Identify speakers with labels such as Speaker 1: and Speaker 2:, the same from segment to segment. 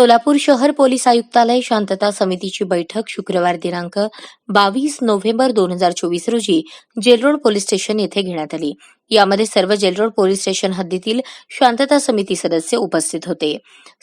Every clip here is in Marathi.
Speaker 1: सोलापूर शहर पोलीस आयुक्तालय शांतता समितीची बैठक शुक्रवार दिनांक बावीस नोव्हेंबर दोन हजार चोवीस रोजी जेलरोड पोलीस स्टेशन येथे घेण्यात आली. यामध्ये सर्व जेलरोड पोलीस स्टेशन हद्दीतील शांतता समिती सदस्य उपस्थित होते.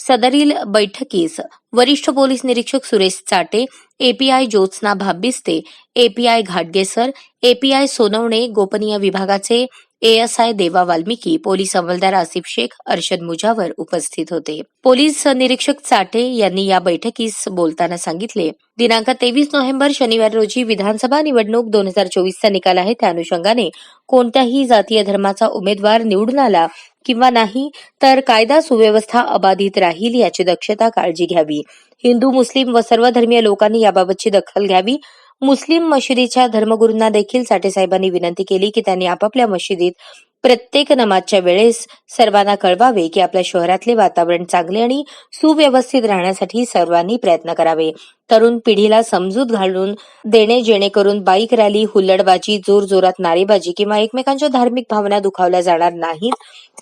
Speaker 1: सदरील बैठकीस वरिष्ठ पोलीस निरीक्षक Suresh Chate API Jyotsna Bhabiste API Ghatgesar API Sonawane गोपनीय विभागाचे एएसआय देवा वाल्मिकी पोलीस अंमलदार आसिफ शेख अर्शद मुजावर उपस्थित होते. पोलीस निरीक्षक चाटे यांनी या बैठकीस बोलताना सांगितले दिनांक तेवीस नोव्हेंबर शनिवार रोजी विधानसभा निवडणूक दोन हजार चोवीसचा निकाल आहे. त्या अनुषंगाने कोणत्याही जातीय धर्माचा उमेदवार निवडून आला किंवा नाही तर कायदा सुव्यवस्था अबाधित राहील याची दक्षता काळजी घ्यावी. हिंदू मुस्लिम व सर्व धर्मीय लोकांनी याबाबतची दखल घ्यावी. मुस्लिम मशिदीच्या धर्मगुरूंना देखील साठेसाहेबांनी विनंती केली की त्यांनी आपापल्या मशिदीत प्रत्येक नमाजच्या वेळेस सर्वांना कळवावे की आपल्या शहरातले वातावरण चांगले आणि सुव्यवस्थित राहण्यासाठी सर्वांनी प्रयत्न करावे. तरुण पिढीला समजूत घालून देणे जेणेकरून बाईक रॅली हुल्लडबाजी जोर जोरात नारेबाजी किंवा एकमेकांच्या धार्मिक भावना दुखावल्या जाणार नाहीत.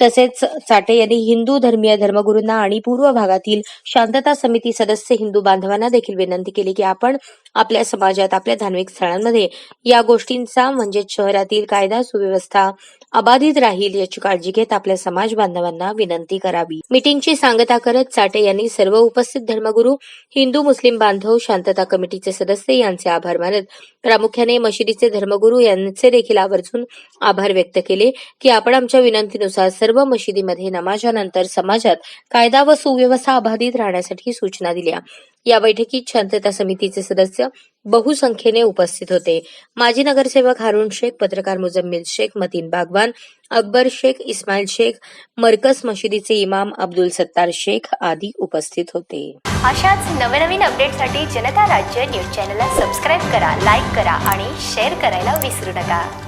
Speaker 1: तसेच साठे यांनी हिंदू धर्मीय धर्मगुरूंना आणि पूर्व भागातील शांतता समिती सदस्य हिंदू बांधवांना देखील विनंती केली की आपण आपल्या समाजात आपल्या धार्मिक स्थळांमध्ये या गोष्टींचा म्हणजे शहरातील कायदा सुव्यवस्था अबाधित राहील याची काळजी घेत आपल्या समाज बांधवांना विनंती करावी. मीटिंगची सांगता करत चाटे यांनी सर्व उपस्थित धर्मगुरू हिंदू मुस्लिम बांधव शांतता कमिटीचे सदस्य यांचे आभार मानत प्रामुख्याने मशिदीचे धर्मगुरू यांचे देखील आवर्जून आभार व्यक्त केले की आपण आमच्या विनंतीनुसार सर्व मशिदीमध्ये नमाजानंतर समाजात कायदा व सुव्यवस्था अबाधित राहण्यासाठी सूचना दिल्या. या बैठकीत शांतता समितीचे सदस्य बहुसंख्येने उपस्थित होते. माजी नगरसेवक हारुण शेख पत्रकार मुजम्मिल शेख मतीन बागवान अकबर शेख इस्माईल शेख मरकस मशिदीचे इमाम अब्दुल सत्तार शेख आदी उपस्थित होते.
Speaker 2: अशाच नवनवीन अपडेटसाठी जनता राज्य न्यूज चॅनलला सबस्क्राईब करा लाईक करा आणि शेअर करायला विसरू नका.